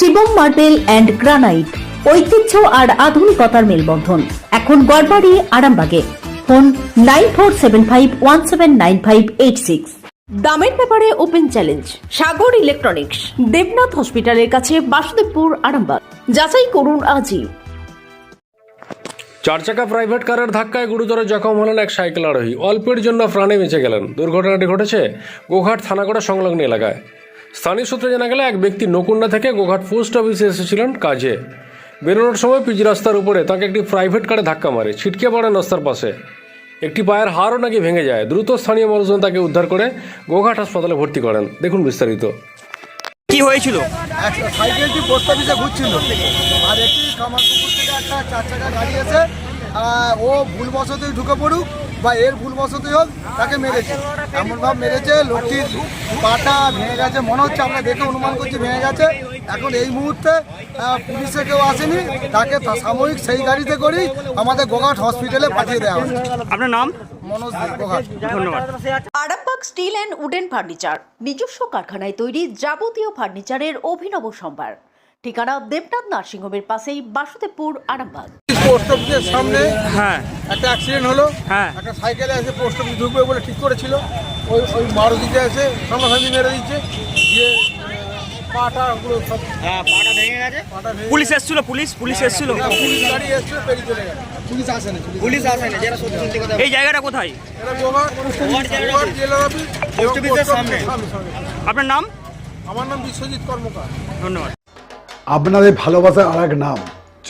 Shivam marble and granite ঐতিহ্য আর আধুনিকতার মেলবন্ধন। এখন গড়বাড়ি আরামবাগে। Phone nine four seven five one seven nine five eight six. দামের ব্যাপারে open challenge Sagar electronics Debnath হসপিটালের কাছে বাসুদেবপুর আরামবাগ। যাচাই করুন আজই। চার চাকা প্রাইভেট কারের ধাক্কায় গুরুতর জখম হলেন এক সাইকেল আরোহী। অল্পের জন্য প্রাণে বেঁচে গেলেন। দুর্ঘটনাটি ঘটেছে গোঘাট থানাগড়া সংলগ্ন এলাকায়। স্থানীয় সূত্রে জানা গেলে এক ব্যক্তি নকুন্ডা থেকে গোঘাট পোস্ট অফিসে এসেছিলেন কাজে। বেরোনোর সময় পিচ রাস্তার উপরে তাকে একটি প্রাইভেট কারে ধাক্কা মারে ছিটকে পড়েন রাস্তার পাশে। একটি পায়ের হাড়ও নাকি ভেঙে যায়। দ্রুত স্থানীয় মানুষজন তাকে উদ্ধার করে গোঘাট হাসপাতালে ভর্তি করেন। দেখুন বিস্তারিত। কি হয়েছিল? সাইকেলটি পোস্ট অফিসে ঘুরছিল? আর একটি কামারপুকুর থেকে একটা চার চাকা গাড়ি এসে ও ভুলবশতই ঢুকে পড়ুক বা এর ভুলবশতই হোক তাকে মেরেছে। এমনভাবে মেরেছে লোকটির পাটা ভেঙে গেছে মনে হচ্ছে আমরা দেখে অনুমান করছি ভেঙে গেছে। এখন এই মুহূর্তে আহ, পুলিশে কেউ আসেনি তাকে সাময়িক সেই গাড়িতে করেই আমাদের গোঘাট হসপিটালে পাঠিয়ে দেওয়া হয়েছে। আপনার নাম? মনোজ গোঘাট। ধন্যবাদ। Arambagh steel and wooden furniture নিজস্ব কারখানায় তৈরি যাবতীয় ফার্নিচারের অভিনব সম্ভার। ঠিকানা দেবনাথ নার্সিংহোমের পাশেই বাসুদেবপুর আরামবাগ। পোস্ট অফিসের সামনে হ্যাঁ। একটা অ্যাক্সিডেন্ট হলো। হ্যাঁ। একটা সাইকেলে এসে পোস্ট অফিস ঢুকবে বলে ঠিক করেছিল। ওই ওই মারুতিতে এসে সামনাসামনি মেরে দিচ্ছে। দিয়ে আহ, পাটা পুরো সব পাটা ভেঙে গেছে। পুলিশ এসেছিল পুলিশ পুলিশ এসেছিল। পুলিশ গাড়ি এসেছিল পেরিয়ে চলে গেছে। পুলিশ আসেনি পুলিশ আসেনি। যারা সত্যি কথা। এই জায়গাটা কোথায়? এটা গোঘাট গোঘাট জেলার অফিস। পোস্ট অফিসের সামনে। আপনার নাম? আমার নাম বিশ্বজিৎ কর্মকার। ধন্যবাদ। আপনাদের ভালোবাসার আর এক নাম।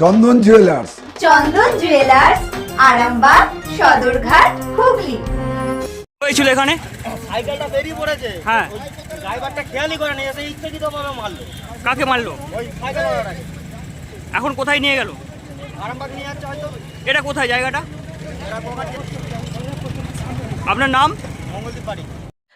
Chandan jewellers Chandan jewellers Arambagh Sadarghat Hooghly. হয়েছিল এখানে। সাইকেলটা বেরিয়ে পড়েছে। হ্যাঁ। ড্রাইভারটা খেয়ালই করে নি এসে ইচ্ছাকৃতভাবে মারলো। কাকে মারলো? ওই সাইকেল এখন কোথায় নিয়ে গেল? আরামবাগ নিয়ে যাচ্ছে হয়তো। এটা কোথায় জায়গাটা? আপনার নাম? মঙ্গলদ্বীপ বাড়ি।